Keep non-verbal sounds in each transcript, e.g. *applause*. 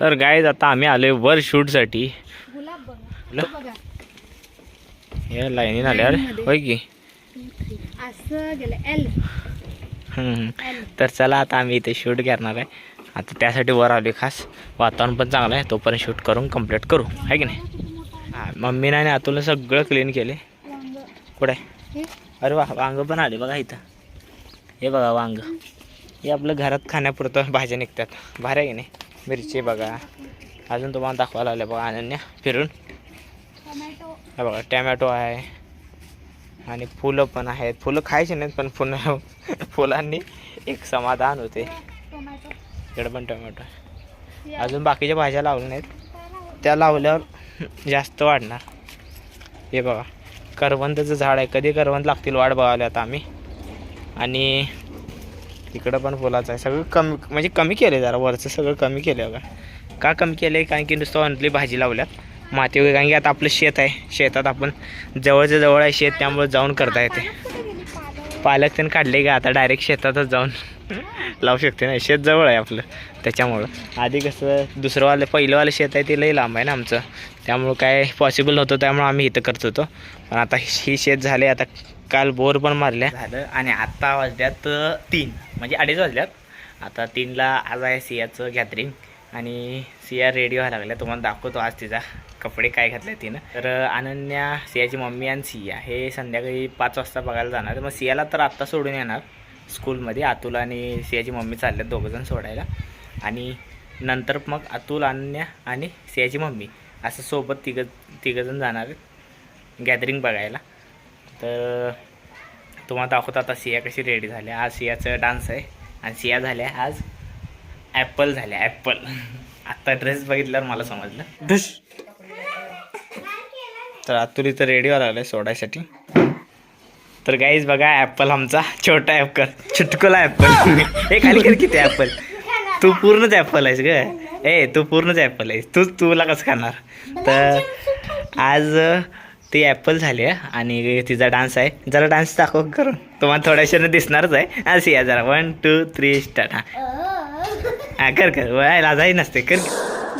तर गाईज आता आम्ही आलोय वर शूटसाठी या लाईनीन आल्यावर. होय की? तर चला आता आम्ही इथे शूट करणार आहे. आता त्यासाठी वर आलोय खास. वातावरण पण चांगलं आहे. तोपर्यंत शूट करून कंप्लीट करू. आहे की नाही? हां मम्मीनं आणि अतुलनं सगळं क्लीन केले कुठे? अरे वा वांग पण आले बघा इथं. हे बघा वांग. हे आपलं घरात खाण्यापुरतं भाज्या निघतात. भारी आहे की नाही? मिरची बघा. अजून तुम्हाला दाखवायला आलं बघा अनन्या फिरून. टोमॅटो हे बघा टॅमॅटो आहे. आणि फुलं पण आहेत. फुलं खायची नाहीत पण फुलं *laughs* फुलांनी एक समाधान होते. टोमॅटो इकडे पण टोमॅटो. अजून बाकीच्या भाज्या लावल्या नाहीत? त्या लावल्यावर जास्त वाढणार. हे बघा करवंदाचं झाड आहे. कधी करवंद लागतील वाट बघावली आता आम्ही. आणि इकडं पण फुलाचं आहे. सगळं कमी म्हणजे कमी केलं आहे जरा वरचं सगळं कमी केलं बघा. का कमी केलं आहे कारण की नुसतं ऑनली भाजी लावल्यात. माती वगैरे कारण की आता आपलं शेत आहे. शेतात आपण जवळच्या जवळ आहे शेत त्यामुळे जाऊन करता येते. पालक त्यांनी काढले का? आता डायरेक्ट शेतातच जाऊन *laughs* लावू शकते ना. शेत जवळ आहे आपलं त्याच्यामुळं. आधी कसं दुसरंवालं पहिलंवालं शेत आहे ते लई लांब आहे ना आमचं. त्यामुळं काय पॉसिबल नव्हतं त्यामुळं आम्ही इथं करत होतो. पण आता ही शेत झाले आता काल बोर पण मारल्या. झालं आणि आत्ता वाजल्यात तीन. म्हणजे अडीच वाजल्यात. आता तीनला आज आहे सियाचं गॅदरिंग आणि सिया रेडी व्हायला लागल्या. तुम्हाला दाखवतो आज तिचा कपडे काय घातले तिनं. तर अनन्या सियाची मम्मी आणि सिया. हे संध्याकाळी पाच वाजता बघायला जाणार. मग सियाला तर आत्ता सोडून येणार स्कूलमध्ये. अतुल आणि सियाची मम्मी चालल्यात दोघंजण सोडायला. आणि नंतर मग अतुल अनन्या आणि सियाची मम्मी असं सोबत तिघं तिघंजण जाणार गॅदरिंग बघायला. तर तुम्हाला दाखवतो आता सिया कशी रेडी झाल्या आज सियाचं डान्स आहे आणि सिया झाल्या आज ॲपल झाल्या ॲपल आत्ता ड्रेस बघितल्यावर मला समजलं. ढुश तर अतुल इथं रेडी व्हायला लागलाय सोडायसाठी. तर गाईज बघा ॲपल आमचा. छोटा ॲपल चुटकुला ॲपल हे *laughs* खाली कर किती ॲपल तू पूर्णच ॲपल आहेस ग. ए तू पूर्णच ॲपल आहेस. तू तुला कसं खाणार? तर आज ती ॲपल झाली आहे आणि तिचा डान्स आहे. जरा डान्स दाखव करून. तुम्हाला थोड्याशानं दिसणारच आहे. आज या जरा. वन टू थ्री स्टार्ट हां. हां कर कर. लाजाही नसते. कर.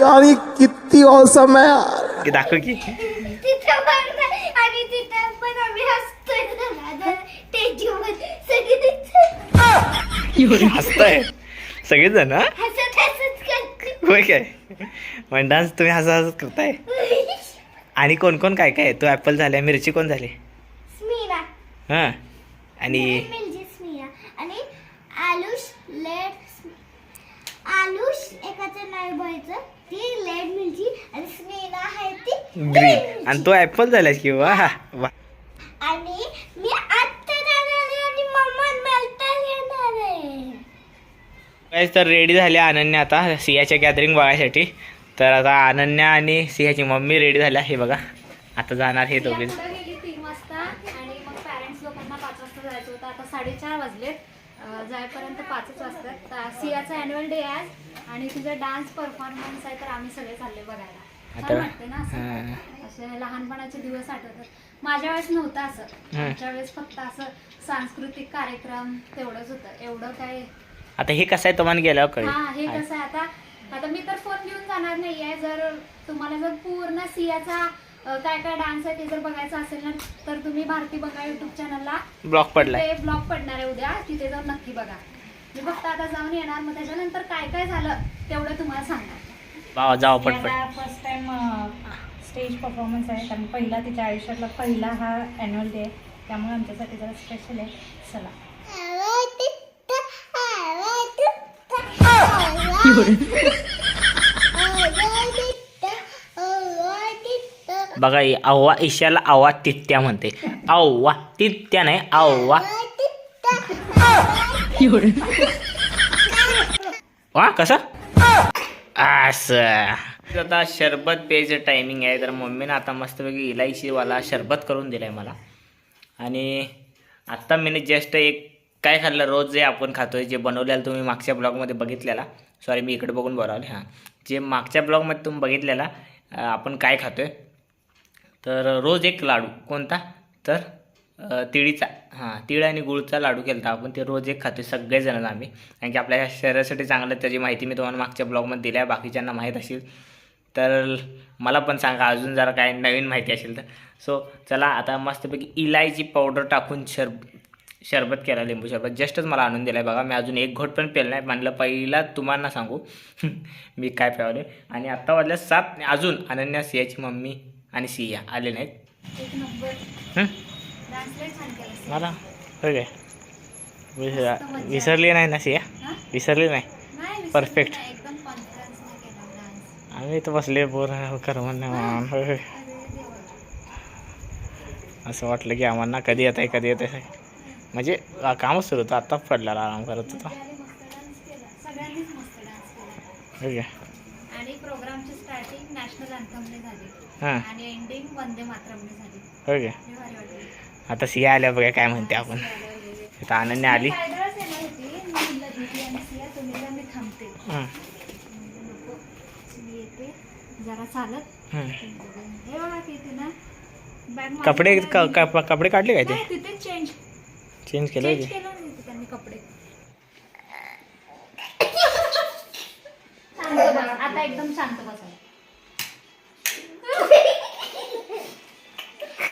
यार ये कितनी औसम है यार. की दाखव की. हसतोय. ना. स्टेजवर सगळे हसताय. सगळेजण हां? हसत हसत करते. होय काय? पण डान्स तुम्ही हसा हसत करताय? आणि कोण कोण काय काय? तू ॲपल झाल्या मिरची कोण झाली? स्मिरा. हां. आणि स्मिरा. आणि आलुष लेट आलुष एकाचं नाव व्हायचं ती लेट मिरची आणि स्मिरा आहे ती ग्रीन आणि तो ॲपल झालास की वा? वा. आणि मी आत्ता जाणार आहे आणि मम्मा नंतर येणार आहे. Guys, तर रेडी झाले अनन्या आता. सियाच्या गॅदरिंग बघायसाठी. तर आता अनन्या आणि सियाची मम्मी रेडी झाल्या. हे बघा. आता जाणार हे दोघे. गेली तीन वाजता आणि मग पॅरेंट्स लोकांना पाच वाजता जायचं होतं. आता साडेचार वाजलेत. अं, जायपर्यंत पाचच वाजतात. तर सियाचा अॅन्युअल डे आहे आज आणि तिचा डान्स परफॉर्मन्स आहे तर आम्ही सगळे चालले बघायला. छान आता वाटते ना असं? हां. असे लहानपणाचे दिवस आठवतात. माझ्या वेळेस नव्हतं असं. हं. आमच्या वेळेस फक्त असं सांस्कृतिक कार्यक्रम तेवढंच होतं. एवढं काय आता हे कसं आहे तुम्हाला गेल्यावर हा हे कळेल कसं आहे आता आता मी तर फोन घेऊन जाणार नाहीये. जर तुम्हाला जर पूर्ण सियाचा काय काय डान्स आहे ते जर बघायचं असेल ना तर तुम्ही भारती बघा युट्यूब चॅनलला ब्लॉक पडलाय. ते ब्लॉग पडणार आहे उद्या. तिथे जाऊन नक्की बघा. मी फक्त आता जाऊन येणार मग त्याच्यानंतर काय काय झालं तेवढं तुम्हाला सांगणार. जावा पटपट. फर्स्ट टाइम स्टेज परफॉर्मन्स आहे. कारण पहिला तिच्या आयुष्यातला पहिला हा ॲन्युअल डे आहे. त्यामुळे आमच्यासाठी जरा स्पेशल आहे. चला. *laughs* बघा आव्वा ईशाला आव्वा तित्त्या म्हणते. आव्वा तित्त्या नाही आव्वा. वा कसं? असं. आता शरबत प्यायचं टायमिंग आहे तर मम्मीनं आता मस्तपैकी इलायचीवाला शरबत करून दिलाय मला. आणि आत्ता मी जस्ट एक काय खाल्लं रोज जे आपण खातोय जे बनवलेलं तुम्ही मागच्या ब्लॉगमध्ये बघितलेला. सॉरी मी इकडे बघून बोलावले हां. जे मागच्या ब्लॉगमध्ये तुम्ही बघितलेला आपण काय खातोय? तर रोज एक लाडू. कोणता? तर तिळीचा. हां तिळ आणि गुळचा लाडू केला होता आपण. ते रोज एक खातो सगळेजण आम्ही. कारण की आपल्या शरीरासाठी चांगलं त्याची माहिती मी तुम्हाला मागच्या ब्लॉगमध्ये दिली आहे. बाकीच्यांना माहीत असेल. तर मला पण सांगा अजून जरा काय नवीन माहिती असेल तर. सो चला आता मस्तपैकी इलायची पावडर टाकून शरब शरबत केला लिंबू शरबत. जस्टच मला आणून दिलं आहे बघा. मी अजून एक घोट पण पेलं नाही. म्हणलं पहिला तुम्हाला सांगू. *laughs* मी काय प्यावले आणि आत्ता वाजल्या सात. अजून अनन्या सियाची मम्मी. आणि सिया. आले नाहीत. हं? मला? होय काय? विस- विसरली नाही ना सिया? हा? विसरली नाही? डान्स आम्ही तर बसले बोर नाही म्हणून. असं वाटलं की आम्हाला कधी येत आहे कधी येत आहे म्हणजे कामच सुरू होतं आत्ता पडलेला आराम करत होता. त्याने मस्त प्रोग्रामची स्टार्टिंग नॅशनल अँथमने झाली. हां. आणि एंडिंग वंदे मातरमने झाली. काय हे भारी वाटलं. आता सिया आल्या बघा काय म्हणते आपण. आता अनन्या आली. पायदळच येणार होती. मी म्हणलं दीदी आणि सिया तुम्ही जा, मी थांबते. हं, नको मी येते. जरा चालत. हं. हे बघा तिथे ना बॅग कपडे क- कपडे काढले काय ते? नाही तिथे चेंज चेंज केलं चेंज ते केलं नाही तिथे त्यांनी कपडे शांत बस आता एकदम शांत बसा.